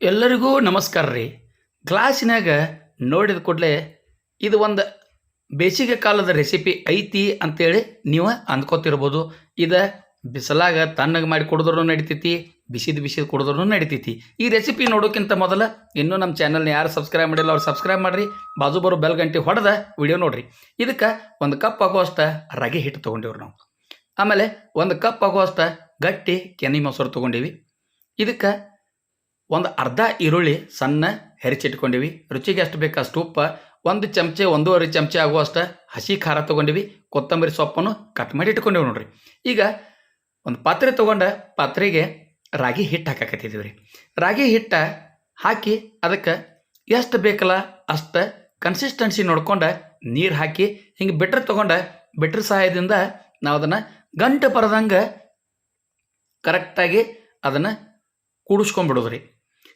ಎಲ್ಲರಿಗೂ ನಮಸ್ಕಾರ ರೀ. ಗ್ಲಾಸಿನಾಗ ನೋಡಿದ ಕೂಡಲೇ ಇದು ಒಂದು ಬೇಸಿಗೆ ಕಾಲದ ರೆಸಿಪಿ ಐತಿ ಅಂತೇಳಿ ನೀವು ಅಂದ್ಕೋತಿರ್ಬೋದು. ಇದು ಬಿಸಿಲಾಗ ತಣ್ಣಗೆ ಮಾಡಿ ಕುಡಿದ್ರೂ ನಡಿತೈತಿ, ಬಿಸಿದು ಬಿಸಿದು ಕುಡಿದ್ರೂ ನಡಿತೈತಿ. ಈ ರೆಸಿಪಿ ನೋಡೋಕ್ಕಿಂತ ಮೊದಲು ಇನ್ನೂ ನಮ್ಮ ಚಾನಲ್ನ ಯಾರು ಸಬ್ಸ್ಕ್ರೈಬ್ ಮಾಡಿಲ್ಲ ಅವ್ರು ಸಬ್ಸ್ಕ್ರೈಬ್ ಮಾಡಿರಿ, ಬಾಜು ಬರೋ ಬೆಲ್ ಗಂಟೆ ಹೊಡೆದ ವಿಡಿಯೋ ನೋಡಿರಿ. ಇದಕ್ಕೆ ಒಂದು ಕಪ್ ಆಗುವಷ್ಟು ರಾಗಿ ಹಿಟ್ಟು ತೊಗೊಂಡಿವ್ರಿ ನಾವು. ಆಮೇಲೆ ಒಂದು ಕಪ್ ಆಗುವಷ್ಟು ಗಟ್ಟಿ ಕೆನೆ ಮೊಸರು ತೊಗೊಂಡೀವಿ. ಇದಕ್ಕೆ ಒಂದು ಅರ್ಧ ಈರುಳ್ಳಿ ಸಣ್ಣ ಹೆರಿಚಿಟ್ಕೊಂಡಿವಿ ರುಚಿಗೆ ಎಷ್ಟು ಬೇಕು ಅಷ್ಟು ಉಪ್ಪು ಒಂದು ಚಮಚೆ, ಒಂದೂವರೆ ಚಮಚೆ ಆಗುವಷ್ಟು ಹಸಿ ಖಾರ ತೊಗೊಂಡಿವಿ. ಕೊತ್ತಂಬರಿ ಸೊಪ್ಪನ್ನು ಕಟ್ ಮಾಡಿ ಇಟ್ಕೊಂಡಿವಿ ನೋಡ್ರಿ. ಈಗ ಒಂದು ಪಾತ್ರೆ ತೊಗೊಂಡ ಪಾತ್ರೆಗೆ ರಾಗಿ ಹಿಟ್ಟು ಹಾಕಾಕತ್ತಿದ್ದೀವಿ ರೀ ರಾಗಿ ಹಿಟ್ಟ ಹಾಕಿ ಅದಕ್ಕೆ ಎಷ್ಟು ಬೇಕಲ್ಲ ಅಷ್ಟು ಕನ್ಸಿಸ್ಟೆನ್ಸಿ ನೋಡ್ಕೊಂಡು ನೀರು ಹಾಕಿ, ಹಿಂಗೆ ಬಿಟ್ರೆ ತೊಗೊಂಡ ಬಿಟ್ರ ಸಹಾಯದಿಂದ ನಾವು ಅದನ್ನು ಗಂಟು ಬರದಂಗೆ ಕರೆಕ್ಟಾಗಿ ಅದನ್ನು ಕೂಡಿಸ್ಕೊಂಡ್ಬಿಡೋದು ರೀ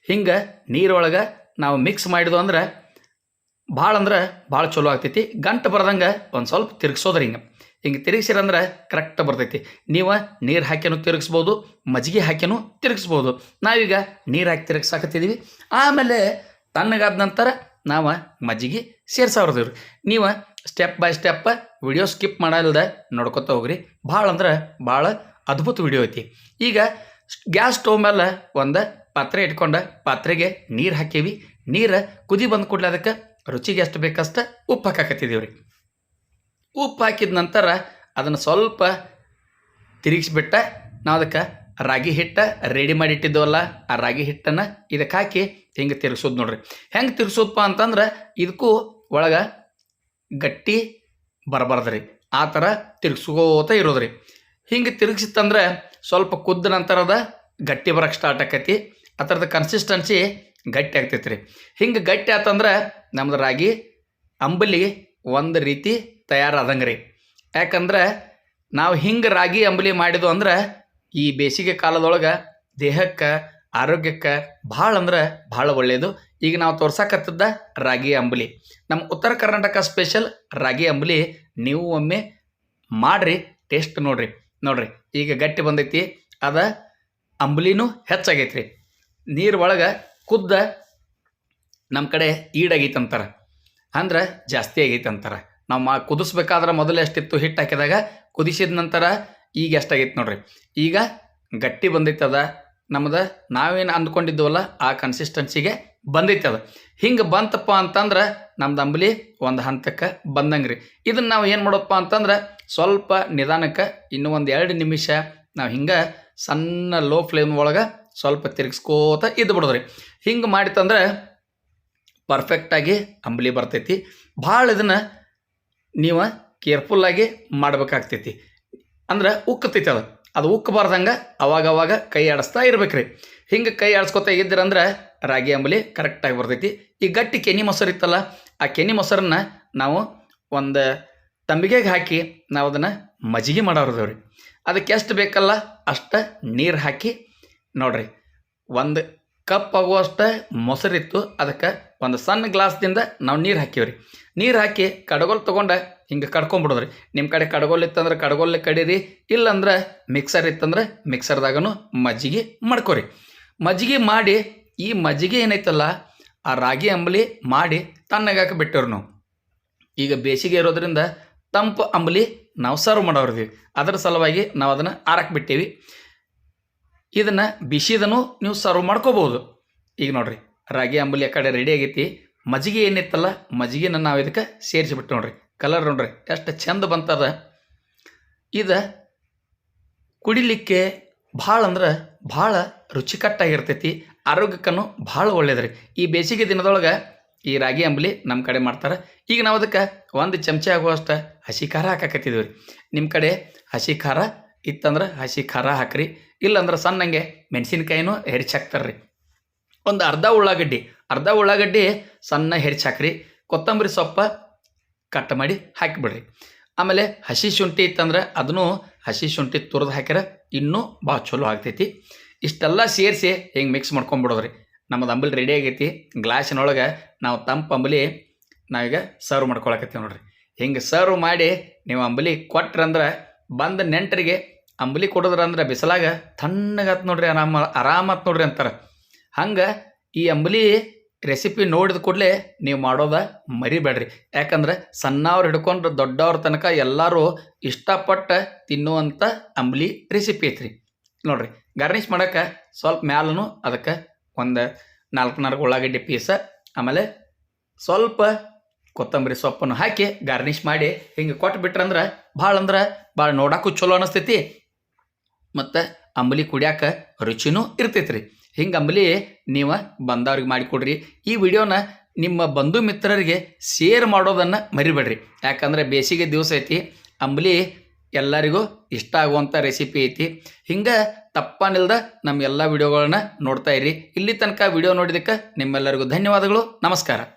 ಹಿಂಗೆ ನೀರೊಳಗೆ ನಾವು ಮಿಕ್ಸ್ ಮಾಡಿದ್ವು ಅಂದ್ರೆ ಭಾಳ ಅಂದ್ರೆ ಭಾಳ ಚಲೋ ಆಗ್ತೈತಿ. ಗಂಟು ಬರ್ದಂಗೆ ಒಂದು ಸ್ವಲ್ಪ ತಿರುಗಿಸೋದ್ರಿ ಹಿಂಗೆ. ಹಿಂಗೆ ತಿರುಗಿಸಿರಂದ್ರೆ ಕರೆಕ್ಟ್ ಬರ್ತೈತಿ. ನೀವು ನೀರು ಹಾಕ್ಯನು ತಿರುಗಿಸ್ಬೋದು, ಮಜ್ಜಿಗೆ ಹಾಕ್ಯನು ತಿರುಗಿಸ್ಬೋದು. ನಾವೀಗ ನೀರು ಹಾಕಿ ತಿರುಗಿಸಾಕತ್ತಿದ್ದೀವಿ ಆಮೇಲೆ ತಣ್ಣಗಾದ ನಂತರ ನಾವು ಮಜ್ಜಿಗೆ ಸೇರ್ಸಾವ್ರದೀವಿ ರೀ ನೀವು step by step video skip ಮಾಡಲ್ದ ನೋಡ್ಕೊತ ಹೋಗ್ರಿ. ಭಾಳ ಅಂದ್ರೆ ಭಾಳ ಅದ್ಭುತ ವಿಡಿಯೋ ಐತಿ. ಈಗ ಗ್ಯಾಸ್ ಸ್ಟವ್ ಮೇಲೆ ಒಂದು ಪಾತ್ರೆ ಇಟ್ಕೊಂಡು ಪಾತ್ರೆಗೆ ನೀರು ಹಾಕೀವಿ. ನೀರು ಕುದಿ ಬಂದ ಕೂಡಲೇ ಅದಕ್ಕೆ ರುಚಿಗೆ ಎಷ್ಟು ಬೇಕಷ್ಟು ಉಪ್ಪು ಹಾಕಾಕತ್ತಿದ್ದೀವಿ ರೀ ಉಪ್ಪು ಹಾಕಿದ ನಂತರ ಅದನ್ನು ಸ್ವಲ್ಪ ತಿರುಗಿಸ್ಬಿಟ್ಟ ನಾವು ಅದಕ್ಕೆ ರಾಗಿ ಹಿಟ್ಟು ರೆಡಿ ಮಾಡಿ ಇಟ್ಟಿದ್ದವಲ್ಲ, ಆ ರಾಗಿ ಹಿಟ್ಟನ್ನು ಇದಕ್ಕೆ ಹಾಕಿ ಹಿಂಗೆ ತಿರುಗಿಸೋದು ನೋಡ್ರಿ. ಹೆಂಗೆ ತಿರುಗಿಸೋದಪ್ಪ ಅಂತಂದ್ರೆ ಇದಕ್ಕೂ ಒಳಗೆ ಗಟ್ಟಿ ಬರಬಾರ್ದು ರೀ ಆ ಥರ ತಿರುಗಿಸ್ಕೋತ ಇರೋದ್ರಿ. ಹಿಂಗೆ ತಿರುಗಿಸಿತ್ತಂದ್ರೆ ಸ್ವಲ್ಪ ಕುದ್ದ ನಂತರದ ಗಟ್ಟಿ ಬರಕ್ಕೆ ಸ್ಟಾರ್ಟ್ ಆಕೈತಿ. ಆ ಥರದ ಕನ್ಸಿಸ್ಟೆನ್ಸಿ ಗಟ್ಟಿ ಆಗ್ತೈತೆ ರೀ ಹಿಂಗೆ ಗಟ್ಟಿ ಆತಂದ್ರೆ ನಮ್ದು ರಾಗಿ, ಅಂಬಲಿ ಒಂದು ರೀತಿ ತಯಾರಾದಂಗೆ ರೀ ಯಾಕಂದ್ರೆ ನಾವು ಹಿಂಗೆ ರಾಗಿ, ಅಂಬಲಿ ಮಾಡಿದ್ವು ಅಂದ್ರೆ ಈ ಬೇಸಿಗೆ ಕಾಲದೊಳಗೆ ದೇಹಕ್ಕೆ, ಆರೋಗ್ಯಕ್ಕೆ ಭಾಳ ಅಂದ್ರೆ ಭಾಳ ಒಳ್ಳೆಯದು ಈಗ ನಾವು ತೋರ್ಸಕತ್ತಿದ್ದ ರಾಗಿ, ಅಂಬಲಿ. ನಮ್ಮ ಉತ್ತರ ಕರ್ನಾಟಕ ಸ್ಪೆಷಲ್ ರಾಗಿ, ಅಂಬಲಿ ನೀವು ಒಮ್ಮೆ ಮಾಡಿರಿ ಟೇಸ್ಟ್ ನೋಡ್ರಿ. ನೋಡ್ರಿ, ಈಗ ಗಟ್ಟಿ ಬಂದೈತಿ. ಅದ ಅಂಬಲಿನೂ ಹೆಚ್ಚಾಗೈತ್ರಿ. ನೀರು ಒಳಗೆ ಕುದ್ದ ನಮ್ಮ ಕಡೆ ಈಡಾಗೈತೆ ಅಂತಾರೆ. ಅಂದ್ರೆ ಜಾಸ್ತಿ ಆಗೈತೆ ಅಂತಾರೆ. ನಾವು ಮಾ ಕುದಿಸ್ಬೇಕಾದ್ರೆ ಮೊದಲು ಎಷ್ಟಿತ್ತು ಹಿಟ್ಟು ಹಾಕಿದಾಗ ಕುದಿಸಿದ ನಂತರ ಈಗ ಎಷ್ಟಾಗೈತೆ ನೋಡ್ರಿ. ಈಗ ಗಟ್ಟಿ ಬಂದೈತದ ನಮ್ದು ನಾವೇನು ಅಂದ್ಕೊಂಡಿದ್ದೀವಲ್ಲ ಆ ಕನ್ಸಿಸ್ಟೆನ್ಸಿಗೆ ಬಂದೈತೆ ಅದು. ಹಿಂಗೆ ಬಂತಪ್ಪ ಅಂತಂದ್ರೆ ನಮ್ದು ಅಂಬಲಿ ಒಂದು ಹಂತಕ್ಕೆ ಬಂದಂಗೆ ರೀ ಇದನ್ನು ನಾವು ಏನು ಮಾಡೋಪ್ಪ ಅಂತಂದ್ರೆ ಸ್ವಲ್ಪ ನಿಧಾನಕ್ಕೆ ಇನ್ನೂ ಒಂದು ಎರಡು ನಿಮಿಷ ನಾವು ಹಿಂಗೆ ಸಣ್ಣ ಲೋ ಫ್ಲೇಮ್ ಒಳಗೆ ಸ್ವಲ್ಪ ತಿರ್ಗಿಸ್ಕೋತ ಇದ್ದು ಬಿಡೋದ್ರಿ. ಹಿಂಗೆ ಮಾಡಿತಂದ್ರೆ ಪರ್ಫೆಕ್ಟಾಗಿ ಅಂಬಲಿ ಬರ್ತೈತಿ. ಭಾಳ ಇದನ್ನು ನೀವು ಕೇರ್ಫುಲ್ಲಾಗಿ ಮಾಡಬೇಕಾಗ್ತೈತಿ. ಅಂದ್ರೆ ಉಕ್ಕತೈತಿ ಅದು. ಅದು ಉಕ್ಕಬಾರ್ದಂಗೆ ಅವಾಗ ಅವಾಗ ಕೈ ಆಡಿಸ್ತಾ ಇರ್ಬೇಕ್ರಿ. ಹಿಂಗೆ ಕೈ ಆಡಿಸ್ಕೊತಾ ಇದ್ದೀರಂದ್ರೆ ರಾಗಿ ಅಂಬಲಿ ಕರೆಕ್ಟಾಗಿ ಬರ್ತೈತಿ. ಈ ಗಟ್ಟಿ ಕೆನಿ ಮೊಸರು ಇತ್ತಲ್ಲ, ಆ ಕೆನಿ ಮೊಸರನ್ನ ನಾವು ಒಂದು ತಂಬಿಗೆಗೆ ಹಾಕಿ ನಾವು ಅದನ್ನು ಮಜ್ಜಿಗೆ ಮಾಡೋರ್ದವ್ರಿ. ಅದಕ್ಕೆ ಎಷ್ಟು ಬೇಕಲ್ಲ ಅಷ್ಟು ನೀರು ಹಾಕಿ ನೋಡ್ರಿ, ಒಂದು ಕಪ್ ಆಗುವಷ್ಟು ಮೊಸರಿತ್ತು, ಅದಕ್ಕೆ ಒಂದು ಸಣ್ಣ ಗ್ಲಾಸ್ದಿಂದ ನಾವು ನೀರು ಹಾಕೀವ್ರಿ ನೀರು ಹಾಕಿ ಕಡಗೋಲ್ ತೊಗೊಂಡು ಹಿಂಗೆ ಕಡ್ಕೊಂಬಿಡೋದ್ರಿ. ನಿಮ್ಮ ಕಡೆ ಕಡಗೋಲ್ ಇತ್ತಂದ್ರೆ ಕಡಗೋಲ್ ಕಡೀರಿ, ಇಲ್ಲಂದ್ರೆ ಮಿಕ್ಸರ್ ಇತ್ತಂದ್ರೆ ಮಿಕ್ಸರ್ದಾಗೂ ಮಜ್ಜಿಗೆ ಮಾಡ್ಕೊರಿ. ಮಜ್ಜಿಗೆ ಮಾಡಿ, ಈ ಮಜ್ಜಿಗೆ ಏನೈತಲ್ಲ, ಆ ರಾಗಿ ಅಂಬಲಿ ಮಾಡಿ ತಣ್ಣಗಾಕ ಬಿಟ್ಟವ್ರಿ ನಾವು. ಈಗ ಬೇಸಿಗೆ ಇರೋದ್ರಿಂದ ತಂಪು ಅಂಬಲಿ ನಾವು ಸರ್ವ್ ಮಾಡೋರ್ದೀವಿ ಅದರ ಸಲುವಾಗಿ ನಾವು ಅದನ್ನು ಆರಕ್ಕೆ ಬಿಟ್ಟೀವಿ. ಇದನ್ನು ಬಿಸಿದನು ನೀವು ಸರ್ವ್ ಮಾಡ್ಕೋಬೋದು ಈಗ ನೋಡ್ರಿ, ರಾಗಿ ಅಂಬಲಿ ಆ ಕಡೆ ರೆಡಿ ಆಗೈತಿ. ಮಜ್ಜಿಗೆ ಏನಿತ್ತಲ್ಲ, ಮಜ್ಜಿಗೆನ ನಾವು ಇದಕ್ಕೆ ಸೇರಿಸಿಬಿಟ್ಟು ನೋಡ್ರಿ. ಕಲರ್ ನೋಡ್ರಿ, ಎಷ್ಟು ಚಂದ ಬಂತದ. ಇದು ಕುಡಿಲಿಕ್ಕೆ ಭಾಳ ಅಂದ್ರೆ ಭಾಳ ರುಚಿಕಟ್ಟಾಗಿರ್ತೈತಿ ಆರೋಗ್ಯಕ್ಕೂ ಭಾಳ ಒಳ್ಳೇದ್ರಿ. ಈ ಬೇಸಿಗೆ ದಿನದೊಳಗೆ ಈ ರಾಗಿ ಅಂಬಲಿ ನಮ್ಮ ಕಡೆ ಮಾಡ್ತಾರೆ. ಈಗ ನಾವು ಅದಕ್ಕೆ ಒಂದು ಚಮಚ ಆಗುವಷ್ಟು ಹಸಿ ಖಾರ ಹಾಕಾಕತ್ತಿದ್ವಿ ರೀ. ನಿಮ್ಮ ಕಡೆ ಹಸಿ ಖಾರ ಇತ್ತಂದ್ರೆ ಹಸಿ ಖಾರ ಹಾಕ್ರಿ. ಇಲ್ಲಂದ್ರೆ ಸಣ್ಣಂಗೆ ಮೆಣಸಿನ್ಕಾಯಿನೂ ಹೆರಿಚ್ ಹಾಕ್ತಾರೆ ರೀ ಒಂದು ಅರ್ಧ ಉಳ್ಳಾಗಡ್ಡಿ ಅರ್ಧ ಉಳ್ಳಾಗಡ್ಡಿ ಸಣ್ಣ ಹೆರಿಚಾಕ್ರಿ, ಕೊತ್ತಂಬರಿ ಸೊಪ್ಪ ಕಟ್ ಮಾಡಿ ಹಾಕಿಬಿಡ್ರಿ. ಆಮೇಲೆ ಹಸಿ ಶುಂಠಿ ಇತ್ತಂದ್ರೆ ಅದನ್ನು ಹಸಿ ಶುಂಠಿ ತುರಿದು ಹಾಕ್ಯಾರ, ಇನ್ನೂ ಭಾಳ ಚಲೋ ಆಗ್ತೈತಿ. ಇಷ್ಟೆಲ್ಲ ಸೇರಿಸಿ ಹಿಂಗೆ ಮಿಕ್ಸ್ ಮಾಡ್ಕೊಂಬಿಡೋದ್ರಿ. ನಮ್ಮದು ಅಂಬಲಿ ರೆಡಿ ಆಗೈತಿ ಗ್ಲಾಸಿನೊಳಗೆ ನಾವು ತಂಪು ಅಂಬಲಿ ನಾವೀಗ ಸರ್ವ್ ಮಾಡ್ಕೊಳಕತ್ತೀವಿ ನೋಡ್ರಿ. ಹಿಂಗೆ ಸರ್ವ್ ಮಾಡಿ ನೀವು ಅಂಬಲಿ ಕೊಟ್ರಂದ್ರೆ ಬಂದ ನೆಂಟರಿಗೆ ಅಂಬಲಿ ಕೊಡೋದ್ರಂದ್ರೆ ಬಿಸಿಲಾಗ ತಣ್ಣಗತ್ ನೋಡ್ರಿ ಆರಾಮ ಆರಾಮತ್ ನೋಡ್ರಿ ಅಂತಾರೆ. ಹಂಗೆ ಈ ಅಂಬಲಿ ರೆಸಿಪಿ ನೋಡಿದ ಕೂಡಲೇ ನೀವು ಮಾಡೋದ ಮರಿಬೇಡ್ರಿ. ಯಾಕಂದ್ರೆ ಸಣ್ಣವ್ರು ಹಿಡ್ಕೊಂಡು ದೊಡ್ಡವ್ರ ತನಕ ಎಲ್ಲರೂ ಇಷ್ಟಪಟ್ಟು ತಿನ್ನುವಂಥ ಅಂಬಲಿ ರೆಸಿಪಿ ಐತ್ರಿ. ನೋಡ್ರಿ ಗಾರ್ನಿಷ್ ಮಾಡೋಕೆ ಸ್ವಲ್ಪ ಮ್ಯಾಲೂ ಅದಕ್ಕೆ ಒಂದು ನಾಲ್ಕು ನಾಲ್ಕು ಉಳ್ಳಾಗಡ್ಡೆ ಪೀಸ, ಆಮೇಲೆ ಸ್ವಲ್ಪ ಕೊತ್ತಂಬರಿ ಸೊಪ್ಪನ್ನು ಹಾಕಿ ಗಾರ್ನಿಷ್ ಮಾಡಿ ಹಿಂಗೆ ಕೊಟ್ಟು ಬಿಟ್ರಂದ್ರೆ ಭಾಳ ಅಂದ್ರೆ ಭಾಳ ನೋಡೋಕ್ಕೂ ಚಲೋ ಅನಿಸ್ತೈತಿ. ಮತ್ತು ಅಂಬಲಿ ಕುಡಿಯಾಕ ರುಚಿನೂ ಇರ್ತೈತ್ರಿ. ಹಿಂಗೆ ಅಂಬಲಿ ನೀವು ಬಂದವ್ರಿಗೆ ಮಾಡಿಕೊಡ್ರಿ ಈ ವಿಡಿಯೋನ ನಿಮ್ಮ ಬಂಧು ಮಿತ್ರರಿಗೆ ಶೇರ್ ಮಾಡೋದನ್ನು ಮರಿಬೇಡ್ರಿ. ಯಾಕಂದರೆ ಬೇಸಿಗೆ ದಿವಸ ಐತಿ, ಅಂಬಲಿ ಎಲ್ಲರಿಗೂ ಇಷ್ಟ ಆಗುವಂಥ ರೆಸಿಪಿ ಐತಿ. ಹಿಂಗೆ ತಪ್ಪನಿಲ್ದ ನಮ್ಮ ಎಲ್ಲ ವಿಡಿಯೋಗಳನ್ನ ನೋಡ್ತಾ ಇರಿ. ಇಲ್ಲಿ ತನಕ ವಿಡಿಯೋ ನೋಡಿದಕ್ಕೆ ನಿಮ್ಮೆಲ್ಲರಿಗೂ ಧನ್ಯವಾದಗಳು. ನಮಸ್ಕಾರ.